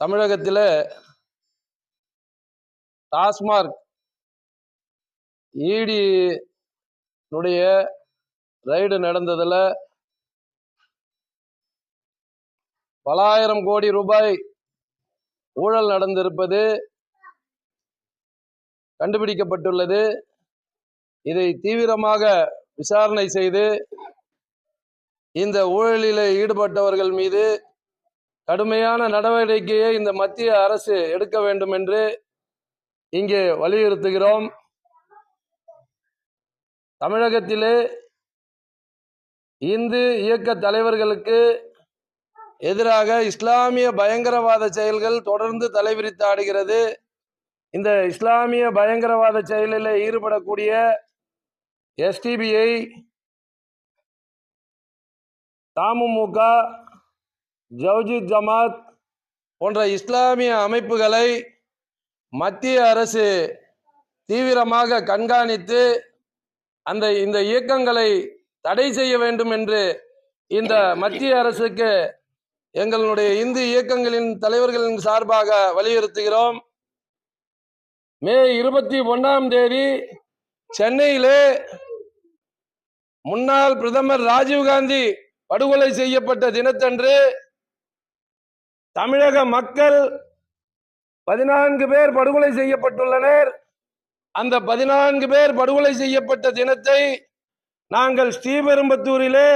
தமிழகத்தில் டாஸ்மார்க் ஈடினுடைய ரைடு நடந்ததில் பலாயிரம் கோடி ரூபாய் ஊழல் நடந்திருப்பது கண்டுபிடிக்கப்பட்டுள்ளது. இதை தீவிரமாக விசாரணை செய்து இந்த ஊழலில் ஈடுபட்டவர்கள் மீது கடுமையான நடவடிக்கையை இந்த மத்திய அரசு எடுக்க வேண்டும் என்று இங்கே வலியுறுத்துகிறோம். தமிழகத்திலே இந்து இயக்க தலைவர்களுக்கு எதிராக இஸ்லாமிய பயங்கரவாத செயல்கள் தொடர்ந்து தலைவிரித்தாடுகிறது. இந்த இஸ்லாமிய பயங்கரவாத செயலில் ஈடுபடக்கூடிய எஸ்டிபிஐ தமுமுக ஜவுஜித் ஜமாத் போன்ற இஸ்லாமிய அமைப்புகளை மத்திய அரசு தீவிரமாக கண்காணித்து அந்த இந்த இயக்கங்களை தடை செய்ய வேண்டும் என்று இந்த மத்திய அரசுக்கு எங்களுடைய இந்து இயக்கங்களின் தலைவர்களின் சார்பாக வலியுறுத்துகிறோம். மே இருபத்தி ஒன்றாம் தேதி சென்னையிலே முன்னாள் பிரதமர் ராஜீவ்காந்தி படுகொலை செய்யப்பட்ட தினத்தன்று தமிழக மக்கள் பதினான்கு பேர் படுகொலை செய்யப்பட்டுள்ளனர். அந்த பதினான்கு பேர் படுகொலை செய்யப்பட்ட தினத்தை நாங்கள் ஸ்ரீபெரும்பத்தூரிலே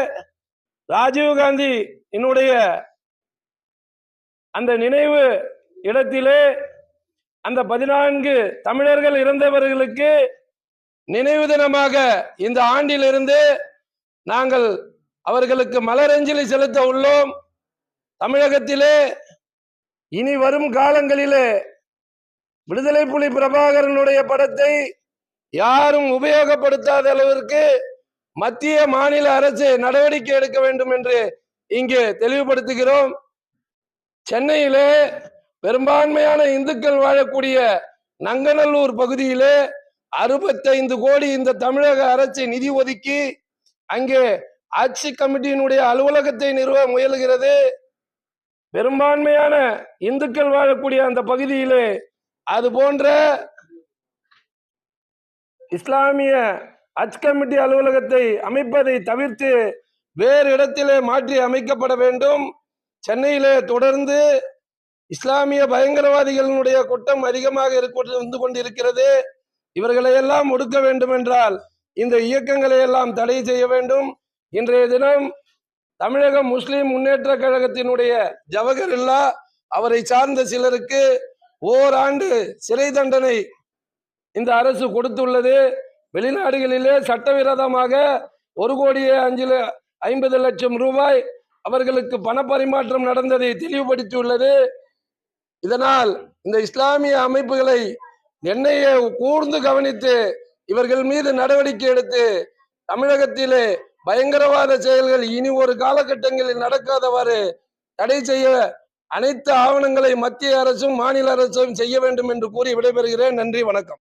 ராஜீவ்காந்தி என்னுடைய அந்த நினைவு இடத்திலே அந்த பதினான்கு தமிழர்கள் இறந்தவர்களுக்கு நினைவு தினமாக இந்த ஆண்டிலிருந்து நாங்கள் அவர்களுக்கு மலரஞ்சலி செலுத்த உள்ளோம். தமிழகத்திலே இனி வரும் காலங்களிலே விடுதலை புலி பிரபாகரனுடைய படத்தை யாரும் உபயோகப்படுத்தாத அளவிற்கு மத்திய மாநில அரசு நடவடிக்கை எடுக்க வேண்டும் என்று இங்கே தெளிவுபடுத்துகிறோம். சென்னையிலே பெரும்பான்மையான இந்துக்கள் வாழக்கூடிய நங்கநல்லூர் பகுதியிலே அறுபத்தைந்து கோடி இந்த தமிழக அரசு நிதி ஒதுக்கி அங்கே ஆட்சி கமிட்டியினுடைய அலுவலகத்தை நிறுவ முயலுகிறது. பெரும்பான்மையான இந்துக்கள் வாழக்கூடிய அந்த பகுதியிலே அது போன்ற இஸ்லாமிய ஹஜ் கமிட்டி அலுவலகத்தை அமைப்பதை தவிர்த்து வேறு இடத்திலே மாற்றி அமைக்கப்பட வேண்டும். சென்னையிலே தொடர்ந்து இஸ்லாமிய பயங்கரவாதிகளினுடைய கூட்டம் அதிகமாக இருக்க- இருந்து கொண்டிருக்கிறது. இவர்களை எல்லாம் ஒடுக்க வேண்டும் என்றால் இந்த இயக்கங்களை எல்லாம் தடை செய்ய வேண்டும். இன்றைய தினம் தமிழக முஸ்லிம் முன்னேற்ற கழகத்தினுடைய ஜவஹர்லா அவரை சார்ந்த சிலருக்கு ஓராண்டு சிறை தண்டனை இந்த அரசு கொடுத்துள்ளது. வெளிநாடுகளிலே சட்டவிரோதமாக ஒரு கோடியே அஞ்சு ல- ஐம்பது லட்சம் ரூபாய் அவர்களுக்கு பணப்பரிமாற்றம் நடந்ததை தெளிவுபடுத்தியுள்ளது. இதனால் இந்த இஸ்லாமிய அமைப்புகளை என்னையே கூர்ந்து கவனித்து இவர்கள் மீது நடவடிக்கை எடுத்து தமிழகத்திலே பயங்கரவாத செயல்கள் இனி ஒரு காலகட்டங்களில் நடக்காதவாறு தடை செய்ய அனைத்து ஆவணங்களை மத்திய அரசும் மாநில அரசும் செய்ய வேண்டும் என்று கூறி விடைபெறுகிறேன். நன்றி வணக்கம்.